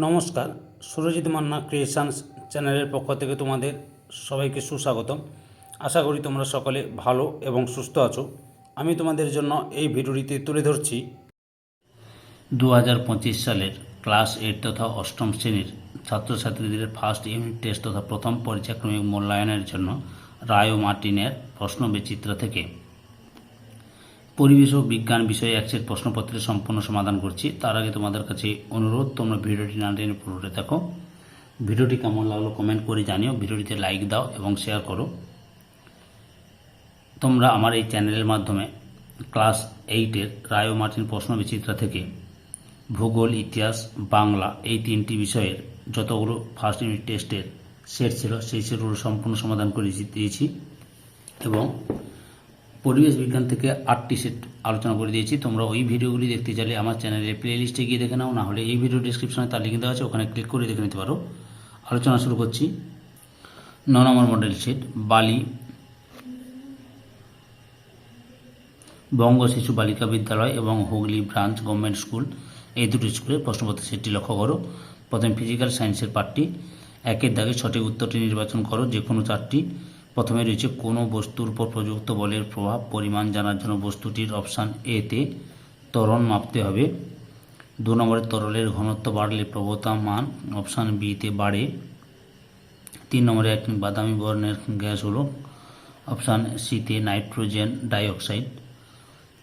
নমস্কার, সুরজিৎ মান্না ক্রিয়েশনস চ্যানেলের পক্ষ থেকে তোমাদের সবাইকে সুস্বাগতম। আশা করি তোমরা সকলে ভালো এবং সুস্থ আছো। আমি তোমাদের জন্য এই ভিডিওটিতে তুলে ধরছি দু হাজার পঁচিশ সালের ক্লাস এইট তথা অষ্টম শ্রেণির ছাত্রছাত্রীদের ফার্স্ট ইউনিট টেস্ট তথা প্রথম পর্যায়ক্রমিক মূল্যায়নের জন্য রায় মার্টিনের প্রশ্ন বিচিত্র থেকে পরিবেশ ও বিজ্ঞান বিষয়ে এক সেট প্রশ্নপত্রের সম্পূর্ণ সমাধান করছি। তার আগে তোমাদের কাছে অনুরোধ, তোমরা ভিডিওটি না টেনে পুরোটা দেখো। ভিডিওটি কেমন লাগল কমেন্ট করে জানিও, ভিডিওটিতে লাইক দাও এবং শেয়ার করো। তোমরা আমার এই চ্যানেলের মাধ্যমে ক্লাস এইটের রায় মার্টিন প্রশ্ন বিচিত্রা থেকে ভূগোল, ইতিহাস, বাংলা এই তিনটি বিষয়ের যতগুলো ফার্স্ট ইউনিট টেস্টের সেট ছিল, সেই সেটগুলো সম্পূর্ণ সমাধান করে দিয়েছি। এবং পরিবেশ বিজ্ঞান থেকে আটটি সেট আলোচনা করে দিয়েছি। তোমরা ওই ভিডিওগুলি দেখতে চাইলে আমার চ্যানেলের প্লে লিস্টে গিয়ে দেখে নাও না হলে এই ভিডিও ডিসক্রিপশনে তার লিঙ্ক দেওয়া আছে, ওখানে ক্লিক করে দেখে নিতে পারো। আলোচনা শুরু করছি। ন নম্বর মডেল সেট বালি। বঙ্গ শিশু বালিকা বিদ্যালয় এবং হুগলি ব্রাঞ্চ গভর্নমেন্ট স্কুল এই দুটি স্কুলের প্রশ্নপত্র সেটটি লক্ষ্য করো। প্রথমে ফিজিক্যাল সায়েন্সের পার্টটি একের দাগে সঠিক উত্তরটি নির্বাচন করো যে কোনো চারটি। প্রথমে রয়েছে কোনো বস্তুর উপর প্রযুক্ত বলের প্রভাব, পরিমাণ জানার জন্য বস্তুটির অপশান এতে ত্বরণ মাপতে হবে। দু নম্বরে তরলের ঘনত্ব বাড়লে প্রবতা মান, অপশান বিতে বাড়ে। তিন নম্বরে এক বাদামি বর্ণের গ্যাস হলো, অপশান সিতে নাইট্রোজেন ডাইঅক্সাইড।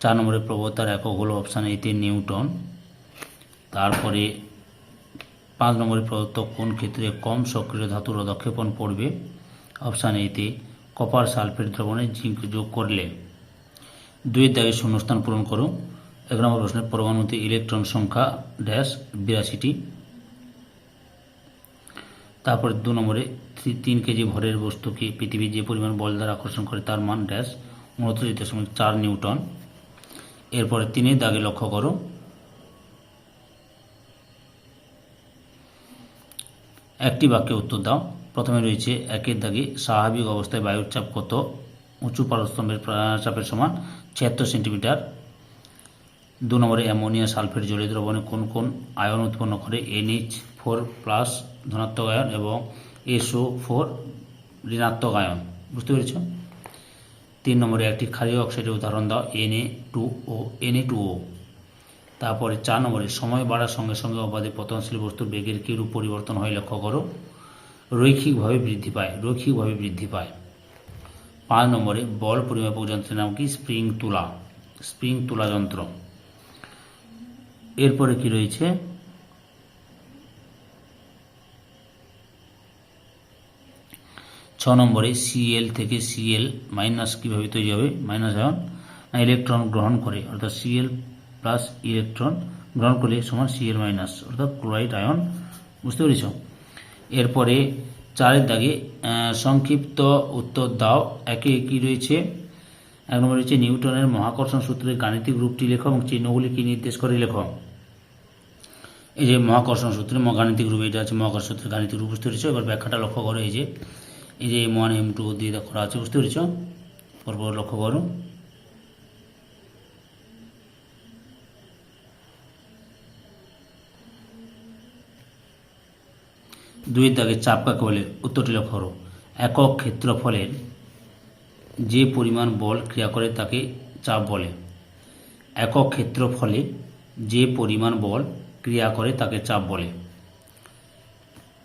চার নম্বরে প্রবতার একক হলো, অপশান এতে নিউটন। তারপরে পাঁচ নম্বরে প্রদত্ত কোন ক্ষেত্রে কম সক্রিয় ধাতুর রদক্ষেপণ পড়বে অপশান এতে কপার সালফেট দ্রবণে জিঙ্ক যোগ করলে দুইয়ের দাগে শূন্যস্থান পূরণ করো। এক নম্বর প্রশ্নের পরমাণুতে ইলেকট্রন সংখ্যা ড্যাশ বিরাশিটি। তারপরে দু নম্বরে তিন কেজি ভরের বস্তুকে পৃথিবী যে পরিমাণ বল দ্বারা আকর্ষণ করে তার মান ড্যাশ উনত্রিশ দশমিক চার নিউটন। এরপরে তিনের দাগে লক্ষ্য করো। একটি বাক্যে উত্তর দাও। প্রথমে রয়েছে একের দাগে স্বাভাবিক অবস্থায় বায়ুর চাপ কত? উঁচু পারস্তম্ভের চাপের সমান ছিয়াত্তর সেন্টিমিটার। দু নম্বরে অ্যামোনিয়া সালফেট জলীয় দ্রবণে কোন কোন আয়ন উৎপন্ন করে? এনএইচ ফোর প্লাস ধনাত্মক আয়ন এবং এসও ফোর ঋণাত্মক আয়ন। বুঝতে পেরেছ? তিন নম্বরে একটি ক্ষারীয় অক্সাইডের উদাহরণ দাও NA two O NA two O তারপরে চার নম্বরে সময় বাড়ার সঙ্গে সঙ্গে অবাধে পতনশীল বস্তুর বেগের কিরূপ পরিবর্তন হয় লক্ষ্য করো। রৈখিকভাবে বৃদ্ধি পায়, রৈখিকভাবে বৃদ্ধি পায়। পাঁচ নম্বরে, বল পরিমাপক যন্ত্রের নাম কি? স্প্রিং তুলা। স্প্রিং তুলা যন্ত্র। এরপরে কি রয়েছে? ছ নম্বরে সিএল থেকে সিএল মাইনাস কীভাবে তৈরি হবে? মাইনাস আয়ন না ইলেকট্রন গ্রহণ করে, অর্থাৎ সিএল প্লাস ইলেকট্রন গ্রহণ করলে সমান সিএল মাইনাস, অর্থাৎ ক্লোরাইড আয়ন। বুঝতে পেরেছ? এরপরে চারের দাগে সংক্ষিপ্ত উত্তর দাও। একে কি রয়েছে? এক নম্বর রয়েছে নিউটনের মহাকর্ষণ সূত্রের গাণিতিক রূপটি লেখো এবং চিহ্নগুলি কি নির্দেশ করে লেখো। এই যে মহাকর্ষণ সূত্রের ম- গাণিতিক রূপ, এটা আছে মহাকর্ষণ সূত্রের গাণিতিক রূপ, বুঝতে পেরেছ? এবার ব্যাখ্যাটা লক্ষ্য করো, এই যে এই যে এম ওয়ান এম টু দিয়ে করা আছে বুঝতে পেরেছ? পরপর লক্ষ্য করো। দুইয়ের দাগে চাপ কাকে বলে? উত্তরটি লক্ষ্য করো। একক ক্ষেত্রফলের যে পরিমাণ বল ক্রিয়া করে তাকে চাপ বলে। একক ক্ষেত্রফলে যে পরিমাণ বল ক্রিয়া করে তাকে চাপ বলে।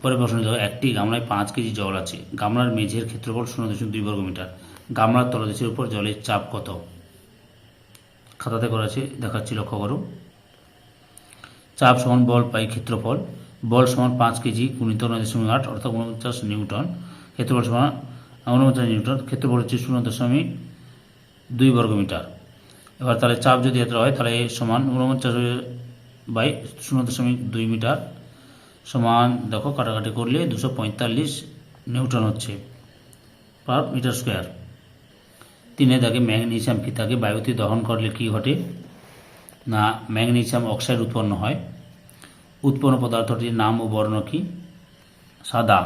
পরে প্রশ্ন দেখো, একটি গামলায় পাঁচ কেজি জল আছে। গামলার মেঝের ক্ষেত্রফল শূন্য দশমিক দুই বর্গ মিটার। গামলার তলদেশের উপর জলের চাপ কত? খাতাতে করা আছে, দেখাচ্ছি, লক্ষ্য করো। চাপ সমান বল পাই ক্ষেত্রফল বল সমান পাঁচ কেজি গুণিত নয় দশমিক আট, অর্থাৎ উনপঞ্চাশ নিউটন। ক্ষেত্রফল সমান উনপঞ্চাশ নিউটন, ক্ষেত্রফল হচ্ছে শূন্য দশমিক দুই বর্গ মিটার। এবার তাহলে চাপ যদি এত হয়, তাহলে সমান উনপঞ্চাশ বাই শূন্য দশমিক দুই মিটার সমান, দেখো, কাটাকাটি করলে দুশো পঁয়তাল্লিশ নিউটন হচ্ছে পার মিটার স্কোয়ার। তিনে দাগে ম্যাগনেশিয়াম কি থাকে? বায়ুতে দহন করলে কি ঘটে? না ম্যাগনেশিয়াম অক্সাইড উৎপন্ন হয়। উৎপন্ন পদার্থটির নাম ও বর্ণ কি? সাদা।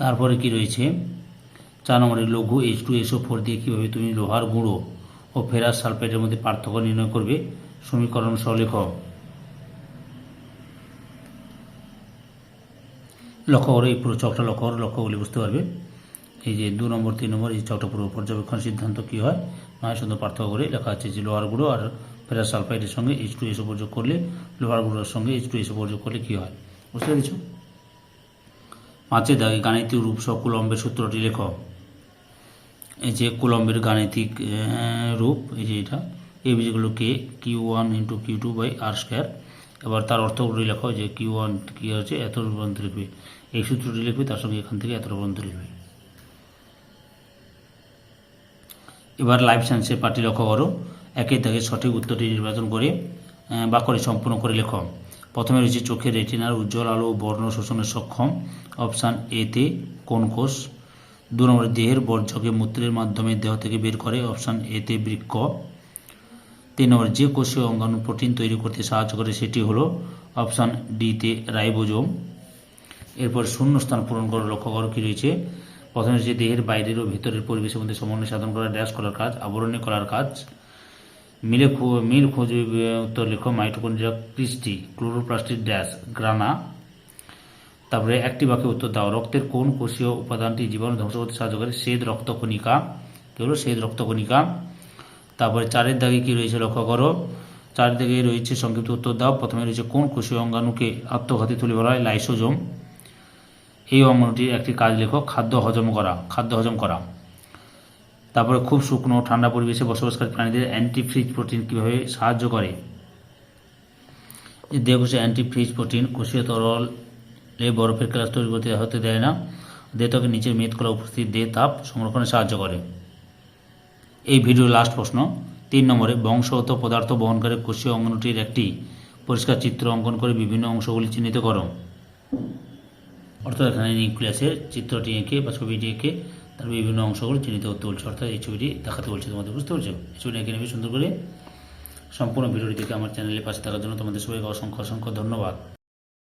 তারপরে কি রয়েছে? চার নম্বরে লঘু এইচ টু এসও ফোর দিয়ে কীভাবে তুমি লোহার গুঁড়ো ও ফেরাস সালফেটের মধ্যে পার্থক্য নির্ণয় করবে? সমীকরণ সলেখ লক্ষ্য করো এই পুরো চকটা লক্ষ্য করো, লক্ষ্য করলে বুঝতে পারবে। এই যে দু নম্বর, তিন নম্বর, এই চকটা পুরো পর্যবেক্ষণ সিদ্ধান্ত কী হয়? নয় সুন্দর পার্থক্য করে লেখা আছে যে লোহার গুঁড়ো আর ফেরাস সালফাইডের সঙ্গে এইচ টু এসও যোগ করলে, লোহার গুঁড়োর সঙ্গে এইচ টু এসও যোগ করলে কী হয়? বুঝতে পেরেছ? পাঁচের দাগে গাণিতিক রূপ সহ কুলম্বের সূত্রটি লেখ। এই যে কুলম্বের গাণিতিক রূপ, এই যে এটা, এই বীজগুলো কে Q one into Q two by R square এবার তার অর্থগুলি লেখো যে কিউ ওয়ান কী হচ্ছে এত পর্যন্ত লিখবে। এই সূত্রটি লিখবে তার সঙ্গে এখান থেকে এত পর্যন্ত লিখবে। এবার লাইফ সায়েন্সের পার্টি লক্ষ্য করো। একের দাগে সঠিক উত্তরটি নির্বাচন করে আহ, করে সম্পূর্ণ করে লেখো। প্রথমে রয়েছে চোখের রেটিনার উজ্জ্বল আলো বর্ণ শোষণে সক্ষম। অপশান এতে কোন কোষ? দু নম্বরে দেহের বর্জ্যকে মূত্রের মাধ্যমে দেহ থেকে বের করে। অপশান এতে বৃক্ক। তিন যে কোষীয় অঙ্গাণু প্রোটিন তৈরি করতে সাহায্য করে, সেটি হলো অপশান ডিতে রাইবোজোম। এরপর শূন্য স্থান পূরণ করার লক্ষ্য করো, কি রয়েছে? প্রথমে রয়েছে দেহের বাইরের ও ভেতরের পরিবেশের মধ্যে সমন্বয় সাধন করা, ড্যাশ করার কাজ, আবরণী করার কাজ। মিলে মিল খোঁজে উত্তর লেখো, mitochondria cristae, chloroplastic dash, grana. তারপরে একটি বাক্যে উত্তর দাও, রক্তের কোন কোষীয় উপাদানটি জীবাণু ধ্বংস করতে সাহায্য করে? শ্বেত রক্তকণিকা কি হলো? শ্বেত রক্তকণিকা তারপরে চারের দাগে কি রয়েছে লক্ষ্য করো? চারের দাগে রয়েছে সংক্ষিপ্ত উত্তর দাও। প্রথমে রয়েছে কোন কোষীয় অঙ্গাণুকে আত্মঘাতী তুলে বলা হয় লাইসোজোম? এই অঙ্গাণুটির একটি কাজ লেখো, খাদ্য হজম করা, খাদ্য হজম করা। তারপরে খুব শুকনো, ঠান্ডা পরিবেশে বসবাসকারী প্রাণীদের অ্যান্টিফ্রিজ প্রোটিন কীভাবে সাহায্য করে? দেহকোষে অ্যান্টিফ্রিজ প্রোটিন কোষীয় তরলে বরফের ক্লাস তৈরি করতে হতে দেয় না। দেহত্বকে নিচের মেদকলা উপস্থিত দেহ তাপ সংরক্ষণে সাহায্য করে। এই ভিডিওর লাস্ট প্রশ্ন। তিন নম্বরে, বংশগত পদার্থ বহনকারী কোষীয় অঙ্গনটির একটি পরিষ্কার চিত্র অঙ্কন করে বিভিন্ন অংশগুলি চিহ্নিত করো। অর্থাৎ এখানে নিউক্লিয়াসের চিত্রটি এঁকে বা ছবিটি এঁকে তার বিভিন্ন অংশগুলো চিহ্নিত করতে বলছে। অর্থাৎ এই ছবিটি দেখাতে বলছে, তোমাদের বুঝতে পারছ? এই ছবিটি এঁকে নেবে সুন্দর করে। সম্পূর্ণ ভিডিওটি দেখে আমার চ্যানেলের পাশে থাকার জন্য তোমাদের সবাইকে অসংখ্য অসংখ্য ধন্যবাদ।